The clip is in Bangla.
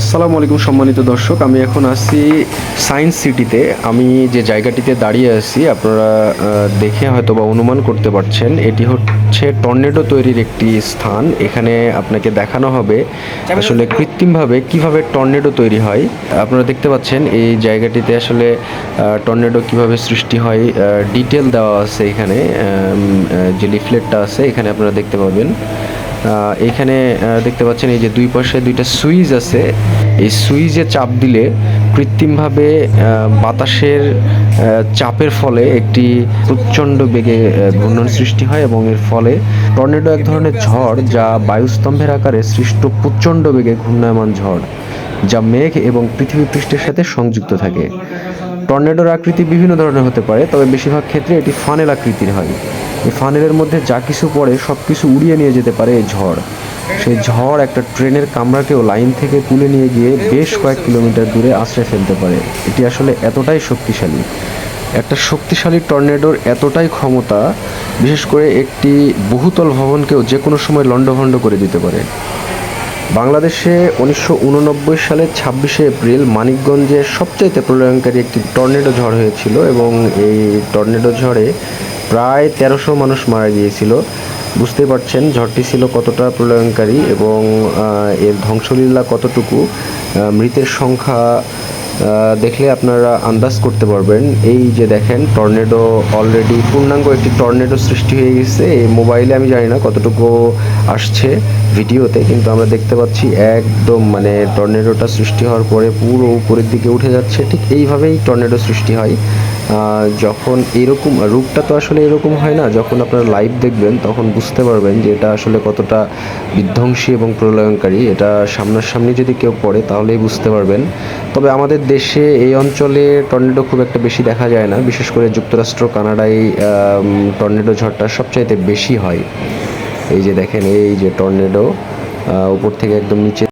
আসসালামু আলাইকুম সম্মানিত দর্শক, আমি এখন আছি সায়েন্স সিটিতে আমি যে জায়গাটিতে দাঁড়িয়ে আছি, আপনারা দেখে হয়তো বা অনুমান করতে পারছেন, এটি হচ্ছে টর্নেডো তৈরির একটি স্থান। এখানে আপনাকে দেখানো হবে আসলে কৃত্রিমভাবে কীভাবে টর্নেডো তৈরি হয়। আপনারা দেখতে পাচ্ছেন, এই জায়গাটিতে আসলে টর্নেডো কীভাবে সৃষ্টি হয় ডিটেল দেওয়া আছে এখানে যে লিফলেটটা আছে, এখানে আপনারা দেখতে পাবেন। এখানে দেখতে পাচ্ছেন এই যে দুই পাশে দুইটা সুইচ আছে। এই সুইচে চাপ দিলে কৃত্রিমভাবে বাতাসের চাপের ফলে একটি প্রচণ্ড বেগে ঘূর্ণন সৃষ্টি হয় এবং এর ফলে টর্নেডো এক ধরনের ঝড় যা বায়ুস্তম্ভের আকারে সৃষ্ট প্রচণ্ড বেগে ঘূর্ণায়মান ঝড়, যা মেঘ এবং পৃথিবী পৃষ্ঠের সাথে সংযুক্ত থাকে। টর্নেডোর আকৃতি বিভিন্ন ধরনের হতে পারে, তবে বেশিরভাগ ক্ষেত্রে এটি ফানেল আকৃতির হয়। এই ফানেলের মধ্যে যা কিছু পড়ে সব কিছু উড়িয়ে নিয়ে যেতে পারে এই ঝড়। সেই ঝড় একটা ট্রেনের কামরাকেও লাইন থেকে তুলে নিয়ে গিয়ে বেশ কয়েক কিলোমিটার দূরে আশ্রয় ফেলতে পারে। এটি আসলে এতটাই শক্তিশালী। একটা শক্তিশালী টর্নেডোর এতটাই ক্ষমতা, বিশেষ করে একটি বহুতল ভবনকেও যে কোনো সময় লণ্ডভণ্ড করে দিতে পারে। বাংলাদেশে উনিশশো উননব্বই সালের ছাব্বিশে এপ্রিল মানিকগঞ্জে সবচাইতে প্রলয়ঙ্কারী একটি টর্নেডো ঝড় হয়েছিল এবং এই টর্নেডো ঝড়ে প্রায় তেরোশো মানুষ মারা গিয়েছিল। বুঝতে পারছেন, ঝড়টি ছিল কতটা প্রলয়ঙ্কারী এবং এর ধ্বংসলীলা কতটুকু মৃতের সংখ্যা দেখলে আপনারা আন্দাজ করতে পারবেন। এই যে দেখেন, টর্নেডো অলরেডি পূর্ণাঙ্গ একটি টর্নেডো সৃষ্টি হয়ে গেছে। এই মোবাইলে আমি জানি না কতটুকু আসছে ভিডিওতে, কিন্তু আমরা দেখতে পাচ্ছি একদম মানে টর্নেডোটা সৃষ্টি হওয়ার পরে পুরো উপরের দিকে উঠে যাচ্ছে। ঠিক এইভাবেই টর্নেডো সৃষ্টি হয়। যখন এরকম, রূপটা তো আসলে এরকম হয় না, যখন আপনারা লাইভ দেখবেন, তখন বুঝতে পারবেন যে এটা আসলে কতটা বিধ্বংসী এবং প্রলয়ঙ্কারী এটা সামনাসামনি যদি কেউ পড়ে, তাহলেই বুঝতে পারবেন। তবে আমাদের দেশে এই অঞ্চলে টর্নেডো খুব একটা বেশি দেখা যায় না। বিশেষ করে যুক্তরাষ্ট্র, কানাডায় টর্নেডো ঝড়টা সবচাইতে বেশি হয়। এই যে দেখেন, এই যে টর্নেডো উপর থেকে একদম নিচে